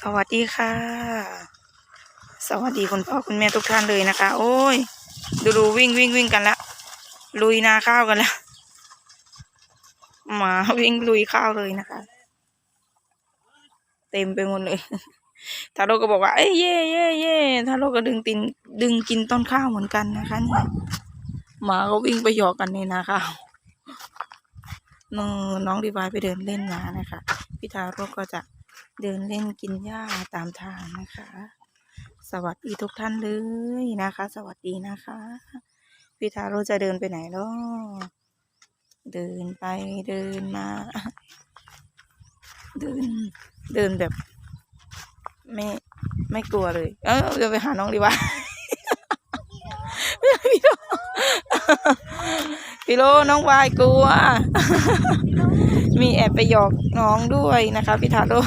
สวัสดีค่ะ สวัสดีคุณพ่อคุณแม่ทุกท่านเลยนะคะ โอ้ย ดูดูวิ่งวิ่งวิ่งกันละลุยนาข้าวกันแล้วหมาวิ่งลุยข้าวเลยนะคะ เต็มไปหมดเลยทาโร่ก็บอกว่าเอ้ยเย่เย่เย่ทาโร่ก็ดึงตินดึงกินต้นข้าวเหมือนกันนะคะเนี่ยหมาก็วิ่งไปหยอกกันในนาข้าวน้องน้องดีวายไปเดินเล่นนานะคะ พี่ทาโร่ก็จะ เดินเล่นกินหญ้าตามทางนะคะ สวัสดีทุกท่านเลยนะคะ สวัสดีนะคะพี่ทาโร่จะเดินไปไหนเนาะเดินไปเดินมา เดินเดินแบบ ไม่ไม่กลัวเลย เออเดินไปหาน้องดีวะพี่โลพี่โลน้องวายกลัว มีแอบไปหยอกน้องด้วยนะคะพี่ทาโร่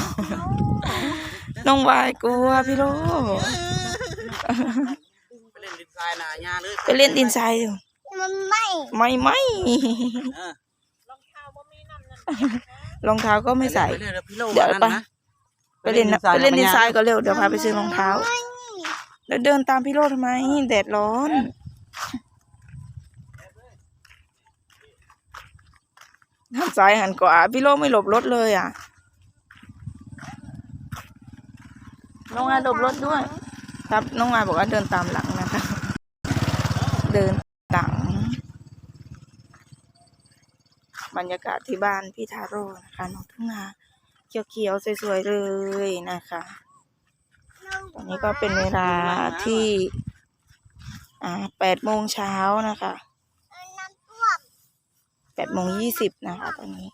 น้องวายกลัวพี่โลไปเล่นดินทรายนาหญ้าเลยไปเล่นดินทรายอยู่มันไม่ไม่ไม่เออรองเท้าก็ไม่ใส่ไปเล่นแล้วพี่โลเดี๋ยวนั่นไปนะไปเล่นนะไปเล่นดินทรายก็เร็วเดี๋ยวพาไปซื้อรองเท้า แล้วเดินตามพี่โรดทำไม แดดร้อนหันซ้ายหันขวาพี่โรดไม่หลบรถเลยอะ น้องอายหลบรถด้วย ครับน้องอาบอกว่าเดินตามหลังนะคะ เดินหลัง บรรยากาศที่บ้านพี่ทาโร่นะคะน้องทุ่งนาเขียวๆสวยๆเลยนะคะตอนนี้ก็เป็นเวลาที่แปดโมงเช้านะคะแปดโมงยี่สิบนะคะ ตอนนี้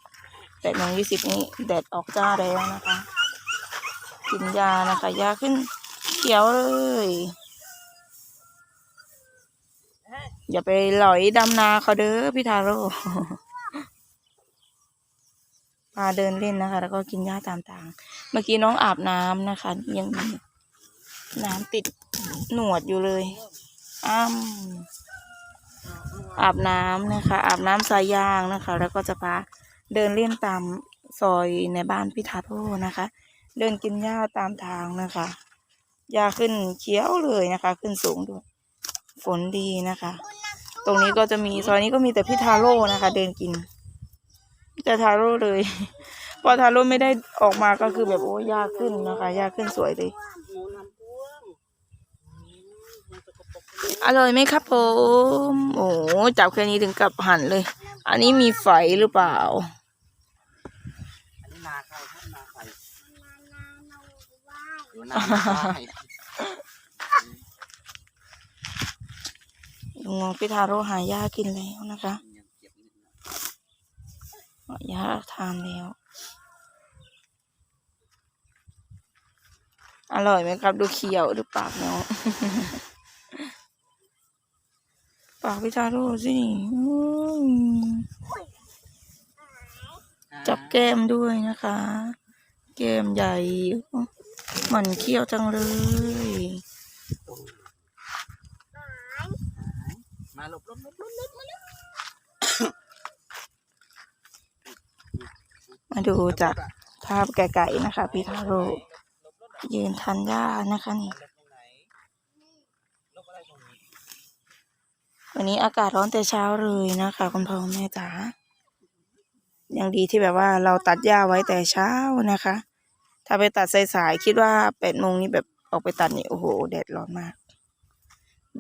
แปดโมงยี่สิบนี้แดดออกจ้าแล้วนะคะ กินยานะคะยาขึ้นเขียวเลย อย่าไปหลอยดำนาเขาเด้อพี่ทาโร่พาเดินเล่นนะคะ แล้วก็กินหญ้าตามทาง เมื่อกี้น้องอาบน้ำนะคะ ยังน้ำติดหนวดอยู่เลยอ้ำอาบน้ำนะคะ อาบน้ำสายยางนะคะ แล้วก็จะพาเดินเล่นตามซอยในบ้านพี่ทาโร่นะคะ เดินกินหญ้าตามทางนะคะหญ้าขึ้นเขียวเลยนะคะ ขึ้นสูงด้วย ฝนดีนะคะ ตรงนี้ก็จะมีซอยนี้ก็มีแต่พี่ทาโร่นะคะ เดินกินจะทาโร่เลย พอทาโร่ไม่ได้ออกมาก็คือแบบโอ้ยากขึ้นนะคะ ยากขึ้นสวยเลย อร่อยไหมครับผม โอ้จับแค่นี้ถึงกับหั่นเลย อันนี้มีไฟหรือเปล่า อันนี้นาใครท่านนาใคร นานาโนวายอยู่นาใครลุงพี่ทาโร่หายากินแล้วนะคะยังเจ็บนิดหน่อยหาทานแล้ว อร่อยไหมครับ ดูเขียวดูปากเนาะปากพี่ทาโร่สิจับแก้มด้วยนะคะ แก้มใหญ่ หมันเขี้ยวจังเลย มาหลบหลบหลบหลบมาเร็วมาดูจากภาพไกลๆนะคะ พี่ทาโร่ยืนทันหญ้านะคะนี่วันนี้อากาศร้อนแต่เช้าเลยนะคะ คุณพ่อแม่จ๋ายังดีที่แบบว่าเราตัดหญ้าไว้แต่เช้านะคะ ถ้าไปตัดสายๆคิดว่าแปดโมงนี้แบบออกไปตัดนี่โอ้โหแดดร้อนมาก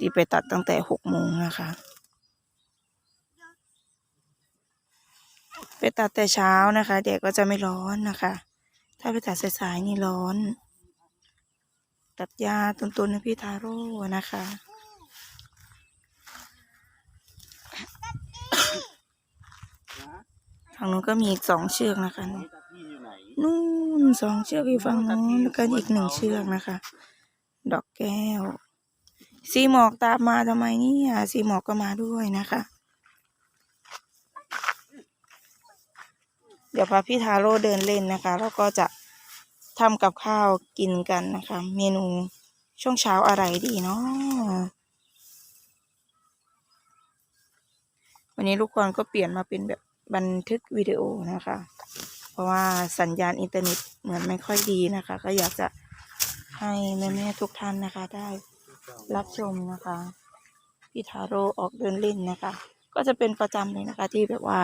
ดีไปตัดตั้งแต่หกโมงนะคะ ไปตัดแต่เช้านะคะแดดก็จะไม่ร้อนนะคะ ถ้าไปตัดสายๆนี่ร้อน ตัดหญ้าต้นๆให้พี่ทาโร่นะคะนะฝั่งนู้นก็มีอีกสองเชือกนะคะ นู่นสองเชือกอยู่ฝั่งนู้นแล้วก็อีกหนึ่งเชือกนะคะ ดอกแก้ว สีหมอกตามมาทำไมเนี่ยสีหมอกก็มาด้วยนะคะ เดี๋ยวพาพี่ทาโร่เดินเล่นนะคะ แล้วก็จะทำกับข้าวกินกันนะคะ เมนูช่วงเช้าอะไรดีเนาะวันนี้ลูกกรก็เปลี่ยนมาเป็นแบบบันทึกวิดีโอนะคะ เพราะว่าสัญญาณอินเทอร์เน็ตเหมือนไม่ค่อยดีนะคะ ก็อยากจะให้แม่ๆทุกท่านนะคะ ได้รับชมนะคะพี่ทาโร่ออกเดินเล่นนะคะ ก็จะเป็นประจำเลยนะคะ ที่แบบว่า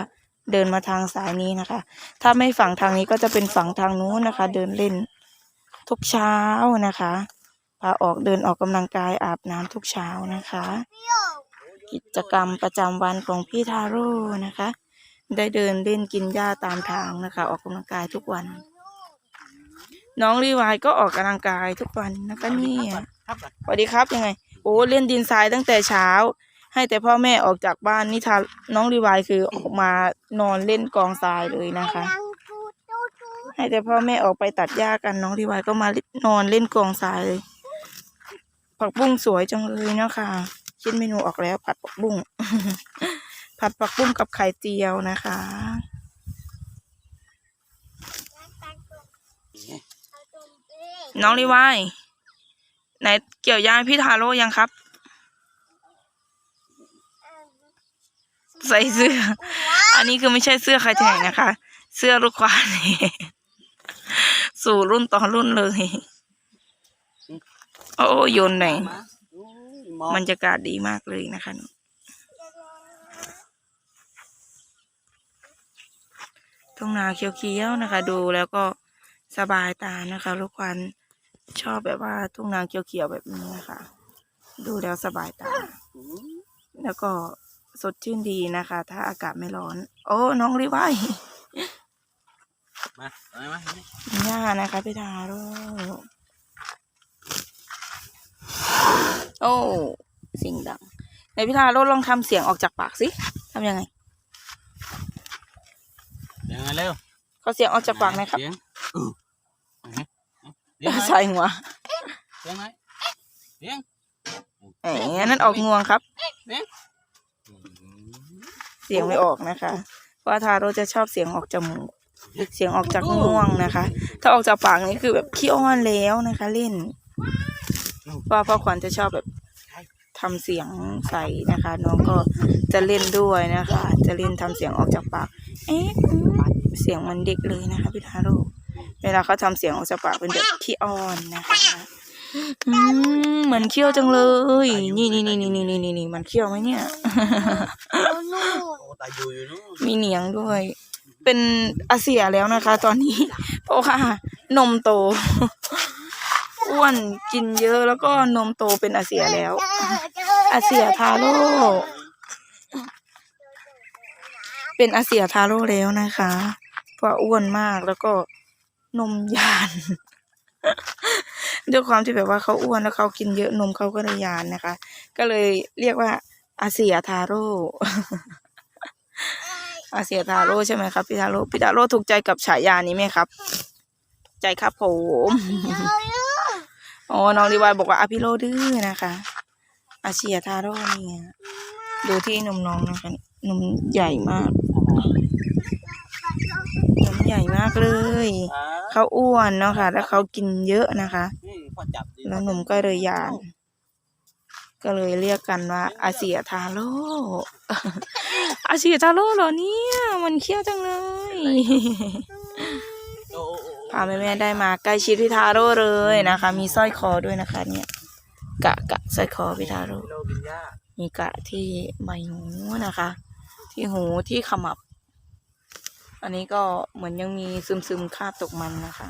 เดินมาทางสายนี้นะคะ ถ้าไม่ฝั่งทางนี้ก็จะเป็นฝั่งทางนู้นนะคะ เดินเล่นทุกเช้านะคะพาออกเดินออกกำลังกายอาบน้ำทุกเช้านะคะ กิจกรรมประจำวันของพี่ทาโร่นะคะ ได้เดินเล่นกินหญ้าตามทางนะคะ ออกกำลังกายทุกวัน น้องรีวายก็ออกกำลังกายทุกวันนะคะเนี่ยครับก่อนสวัสดีครับยังไง โอ้เล่นดินทรายตั้งแต่เช้า ให้แต่พ่อแม่ออกจากบ้านนี่ทาน้องรีวายคือออกมานอนเล่นกองทรายเลยนะคะดังจูจูจูให้แต่พ่อแม่ออกไปตัดหญ้ากันน้องรีวายก็มานอนเล่นกองทรายเลย ผักบุ้งสวยจังเลยเนาะค่ะคิดเมนูออกแล้วผัดผักบุ้ง ผัดผักบุ้งกับไข่เจียวนะคะเอาตรงนี้น้องรีวายไหนเกี่ยวหญ้าให้พี่ทาโร่ยังครับ ใส่เสื้อ อันนี้คือไม่ใช่เสื้อใครที่ไหนนะคะ เสื้อลูกควานสู่รุ่นต่อรุ่นเลย โอ้โยนไหนอยมาอุ้ยมองบรรยากาศดีมากเลยนะคะ ทุ่งนาเขียวๆนะคะ ดูแล้วก็สบายตานะคะลูกควันชอบแบบว่าทุ่งนาเขียวๆแบบนี้นะคะ ดูแล้วสบายตา แล้วก็สดชื่นดีนะคะ ถ้าอากาศไม่ร้อน โอ้น้องรีไวายมาเอาไหมมาหญ้านะคะพี่ทาโร่โอ้สิ่งดังไหนพี่ทาโร่ลองทำเสียงออกจากปากสิทำยังไง เดี๋ยวไงเร็วเขาเสียงออกจากปากหนะครับเสียงอือเอาไหมเสียงไหนใส่หัวเสียงไหนเสียงแหมนั่นออกงวงครับอืมเสียงไม่ออกนะคะเพราะว่าทาโร่จะชอบเสียงออกจมูก เสียงออกจากงวงนะคะ ถ้าออกจากปากนี่คือแบบขี้อ้อนแล้วนะคะ เล่นเพราะว่าพ่อขวัญจะชอบแบบทำเสียงใส่นะคะ น้องก็จะเล่นด้วยนะคะ จะเล่นทำเสียงออกจากปาก เอ๊ะอืม เสียงมันเด็กเลยนะคะพี่ทาโร่เวลาเขาทำเสียงออกจากปากเป็นแบบขี้อ้อนนะคะอืมเหมือนเคี้ยวจังเลย นี่นี่นี่นี่นี่นี่นี่มันเคี้ยวไหมเนี่ยเอานู่นโอ้ตายอยู่อยู่นู้นมีเหนียงด้วย เป็นอาเซียแล้วนะคะ ตอนนี้ เพราะว่านมโตอ้วนกินเยอะแล้วก็นมโตเป็นอาเซียแล้วเจอเจออาเซียทาโร่เป็นอาเซียทาโร่แล้วนะคะ เพราะอ้วนมากแล้วก็นมยาน ด้วยความที่แบบว่าเขาอ้วนแล้วเขากินเยอะนมเขาก็เลยยานนะคะ ก็เลยเรียกว่าอาเซียทาโร่อาเซียทาโร่ใช่ไหมครับพี่ทาโร่พี่ทาโร่ถูกใจกับฉายานี้ไหมครับ ใจครับผมอ๋อน้องรีวายบอกว่าอาพิโรดื้อนะคะอาเชียทาโร่เนี่ยดูที่นมน้องนะคะนมใหญ่มาก ใหญ่มากเลยอ่าเขาอ้วนเนาะค่ะ แล้วเขากินเยอะนะคะนี่พอจับดิแล้วนมก็เลยยาน ก็เลยเรียกกันว่า อาเซียทาโร่ อาเซียทาโร่เหรอเนี่ย มันเคี้ยวจังเลยโอ้โอ้โอ้พาแม่แม่ๆได้มาใกล้ชิดพี่ทาโร่เลยนะคะ มีสร้อยคอด้วยนะคะ เนี่ย กะกะสร้อยคอพี่ทาโร่โลกินยามีกะที่ใบหูนะคะ ที่หูที่ขมับ อันนี้ก็เหมือนยังมีซึมซึมๆคราบตกมันนะคะ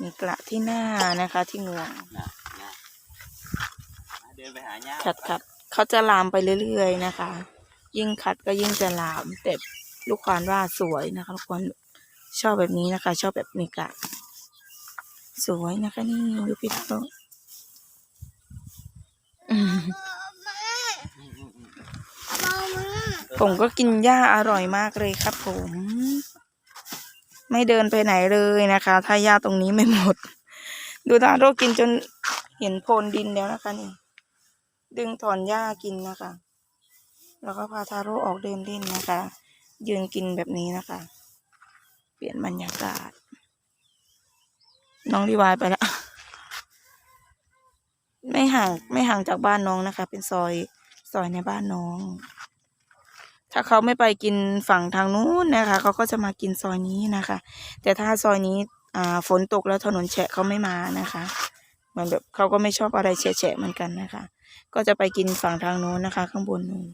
มีกระที่หน้านะคะ ที่งวงน่ะน่ะเดินไปหาย่าขัดขัดเขาจะลามไปเรื่อยๆนะคะ ยิ่งขัดก็ยิ่งจะลามแต่ลูกควานว่าสวยนะคะลูกควานชอบแบบนี้นะคะ ชอบแบบมีกะสวยนะคะ นี่ดูพี่ทาโร่อืม อืมอืมอืม มามา ผมก็กินหญ้าอร่อยมากเลยครับผม ไม่เดินไปไหนเลยนะคะ ถ้าหญ้าตรงนี้ไม่หมด ดูทาโร่กินจนเห็นโพนดินแล้วนะคะนี่ดึงถอนหญ้ากินนะคะ แล้วก็พาทาโร่ออกเดินเล่นนะคะ ยืนกินแบบนี้นะคะ เปลี่ยนบรรยากาศ น้องรีวายไปแล้ว ไม่ห่างไม่ห่างจากบ้านน้องนะคะ เป็นซอยซอยในบ้านน้อง ถ้าเขาไม่ไปกินฝั่งทางนู้นนะคะ เขาก็จะมากินซอยนี้นะคะ แต่ถ้าซอยนี้ฝนตกแล้วถนนแฉะเขาไม่มานะคะเหมือนแบบเขาก็ไม่ชอบอะไรแฉะๆเหมือนกันนะคะ ก็จะไปกินฝั่งทางโน้นนะคะ ข้างบนนู้น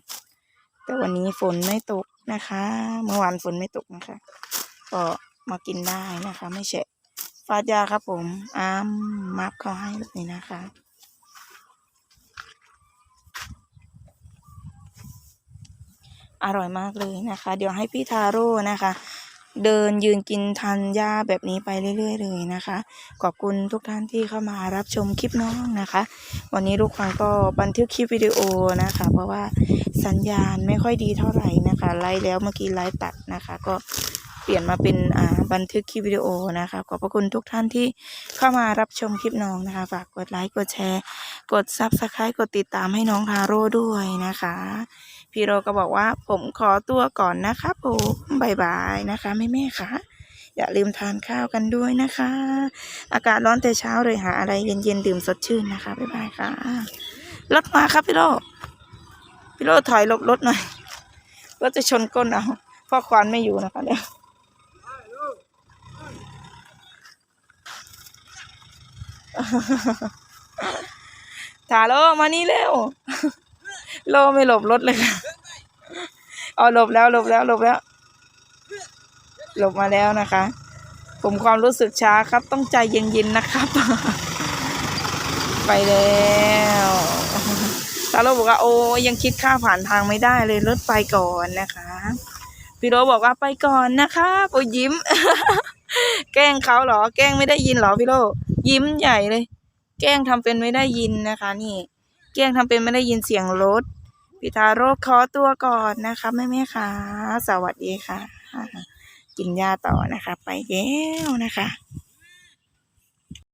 แต่วันนี้ฝนไม่ตกนะคะ เมื่อวานฝนไม่ตกนะคะ ก็มากินได้นะคะ ไม่แฉะฟาดยาครับผมอ้ามมับเขาให้แบบนี้นะคะ อร่อยมากเลยนะคะ เดี๋ยวให้พี่ทาโร่นะคะ เดินยืนกินทันหญ้าแบบนี้ไปเรื่อย ๆ เลยนะคะ ขอบคุณทุกท่านที่เข้ามารับชมคลิปน้องนะคะ วันนี้ลูกฟังก็บันทึกคลิปวิดีโอนะคะ เพราะว่าสัญญาณไม่ค่อยดีเท่าไหร่นะคะ ไลฟ์แล้วเมื่อกี้ไลฟ์ตัดนะคะ ก็เปลี่ยนมาเป็นอ่าบันทึกคลิปวิดีโอนะคะ ขอบพระคุณทุกท่านที่เข้ามารับชมคลิปน้องนะคะ ฝากกดไลค์ กดแชร์ กดซับสไครต์กดติดตามให้น้องทาโร่ด้วยนะคะ พี่โรก็บอกว่าผมขอตัวก่อนนะคะผมบายบายนะคะแม่แม่ค่ะ อย่าลืมทานข้าวกันด้วยนะคะ อากาศร้อนแต่เช้าเลยหาอะไรเย็นๆดื่มสดชื่นนะคะบายบายค่ะรถมาครับพี่โรพี่โรถอยหลบรถหน่อยรถจะชนก้นเอาพ่อควานไม่อยู่นะคะเดี๋ยวถาโลมานี่เร็ว โลไม่หลบรถเลยค่ะเอาหลบแล้วหลบแล้วหลบแล้ว หลบมาแล้วนะคะ ผมความรู้สึกช้าครับ ต้องใจเย็นๆนะครับ ไปแล้วตาโรบอกว่าโอ้ยังคิดค่าผ่านทางไม่ได้เลยรถไปก่อนนะคะพี่โรบอกว่าไปก่อนนะคะโอ้ยยิ้ม แกล้งเขาเหรอ แกล้งไม่ได้ยินเหรอพี่โรยิ้มใหญ่เลย แกล้งทำเป็นไม่ได้ยินนะคะ นี่ แกล้งทำเป็นไม่ได้ยินเสียงรถ พิธาโรคขอตัวก่อนนะคะแม่แม่ค่ะ สวัสดีค่ะ กินยาต่อนะคะ ไปแล้วนะคะ